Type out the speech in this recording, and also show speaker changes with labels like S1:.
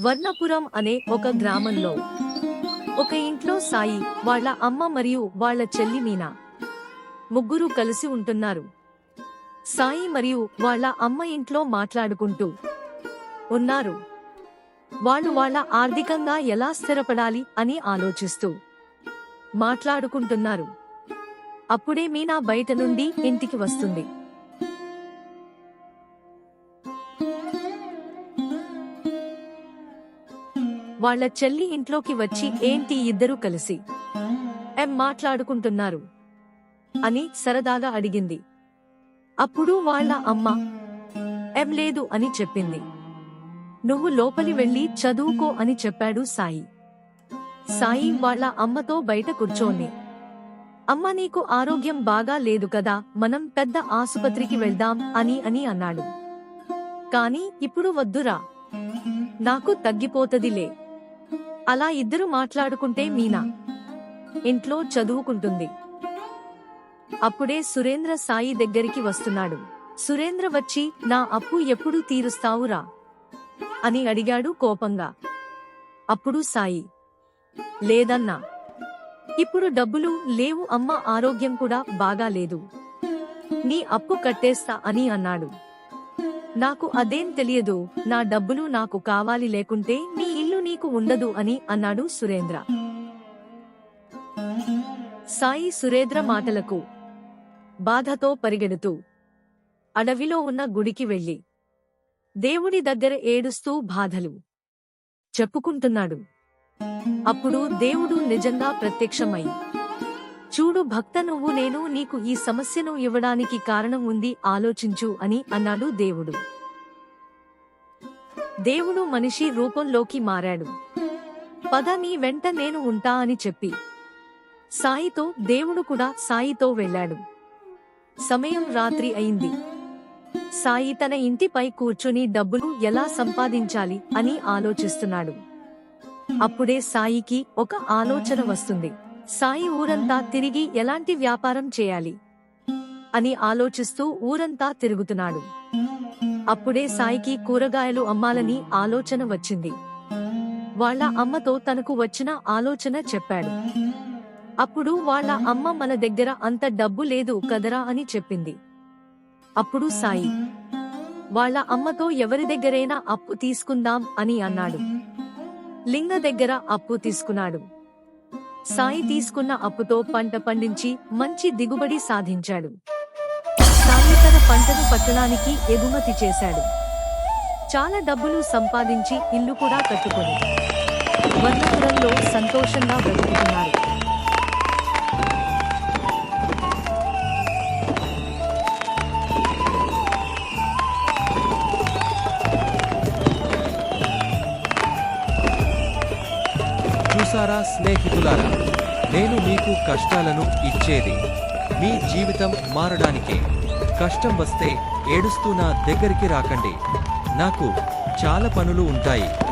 S1: వర్ణపురం అనే ఒక గ్రామంలో. ఒక ఇంట్లో సాయి వాళ్ళ అమ్మ మరియు వాళ్ళ చెల్లి మీనా ముగ్గురు కలిసి ఉంటున్నారు. సాయి మరియు వాళ్ళ అమ్మ ఇంట్లో మాట్లాడుకుంటూ ఉన్నారు. వాళ్ళు వాళ్ళ ఆర్థికంగా ఎలా స్థిరపడాలి అని ఆలోచిస్తూ మాట్లాడుకుంటున్నారు. అప్పుడే మీనా బయట నుండి ఇంటికి వస్తుంది. వాళ్ళ చెల్లి ఇంట్లోకి వచ్చి ఏంటి ఇద్దరు కలిసి? ఎం మాట్లాడుకుంటున్నారు? అని సరదాగా అడిగింది. అప్పుడు వాళ్ళ అమ్మ ఎం లేదు అని చెప్పింది. నువ్వు లోపలి వెళ్ళి చదువుకో అని చెప్పాడు సాయి. సాయి వాళ్ళ అమ్మతో బయట కూర్చోండి. అమ్మ నీకు ఆరోగ్యం బాగా లేదు కదా మనం పెద్ద ఆసుపత్రికి వెళ్దాం అని అని అన్నాడు. కాని ఇప్పుడు వద్దురా. నాకు తగ్గిపోతదిలే. అలా ఇద్దరు మాట్లాడుకుంటే మీనా. ఇంట్లో చదువుకుంటుంది. అప్పుడే సురేంద్ర సాయి దగ్గరికి వస్తున్నాడు. సురేంద్ర వచ్చి నా అప్పు ఎప్పుడు తీరుస్తావురా అని అడిగాడు కోపంగా. అప్పుడు సాయి లేదన్నా. ఇప్పుడు డబ్బులు లేవు అమ్మ ఆరోగ్యం కూడా బాగాలేదు. నీ అప్పు కట్టేస్తా అని అన్నాడు. నాకు అదేం తెలియదు నా డబ్బులు నాకు కావాలి లేకుంటే నీ నీకు ఉండదు అని అన్నాడు సురేంద్ర. సాయి సురేంద్ర మాటలకు బాధతో పరిగెడుతూ అడవిలో ఉన్న గుడికి వెళ్ళి దేవుడి దగ్గర ఏడుస్తూ బాధలు చెప్పుకుంటున్నాడు. అప్పుడు దేవుడు నిజంగా ప్రత్యక్షమై చూడు భక్త నువ్వు నేను నీకు ఈ సమస్యను ఇవ్వడానికి కారణం ఉంది ఆలోచించు అని అన్నాడు దేవుడు. దేవుడు మనిషి రూపంలోకి మారాడు. పద నీ వెంట నేను ఉంటా అని చెప్పి సాయితో దేవుడు కూడా సాయితో వెళ్ళాడు. సమయం రాత్రి అయింది. సాయి తన ఇంటిపై కూర్చుని డబ్బులు ఎలా సంపాదించాలి అని ఆలోచిస్తున్నాడు. అప్పుడే సాయికి ఒక ఆలోచన వస్తుంది. సాయి ఊరంతా తిరిగి ఎలాంటి వ్యాపారం చేయాలి అని ఆలోచిస్తూ ఊరంతా తిరుగుతున్నాడు. అప్పుడే సాయికి కూరగాయలు అమ్మాలని ఆలోచన వచ్చింది. వాళ్ళ అమ్మతో తనకు వచ్చిన ఆలోచన చెప్పాడు. అప్పుడు వాళ్ళ అమ్మ మన దగ్గర అంత డబ్బు లేదు కదరా అని చెప్పింది. అప్పుడు సాయి వాళ్ళ అమ్మతో ఎవరి దగ్గరైనా అప్పు తీసుకుందాం అని అన్నాడు. లింగ దగ్గర అప్పు తీసుకున్నాడు. సాయి తీసుకున్న అప్పుతో పంట పండించి మంచి దిగుబడి సాధించాడు. సాయి తన పంటను పట్టణానికి ఎగుమతి చేశాడు. చాలా డబ్బులు సంపాదించి ఇల్లు కూడా కట్టుకొని వర్ణపురంలో సంతోషంగా బ్రతుకుతున్నారు
S2: చూసారా స్నేహితులారా నేను మీకు కష్టాలను ఇచ్చేది. మీ జీవితం మారడానికే. కష్టం వస్తే ఏడుస్తూ నా దగ్గరికి రాకండి. నాకు చాలా పనులు ఉంటాయి.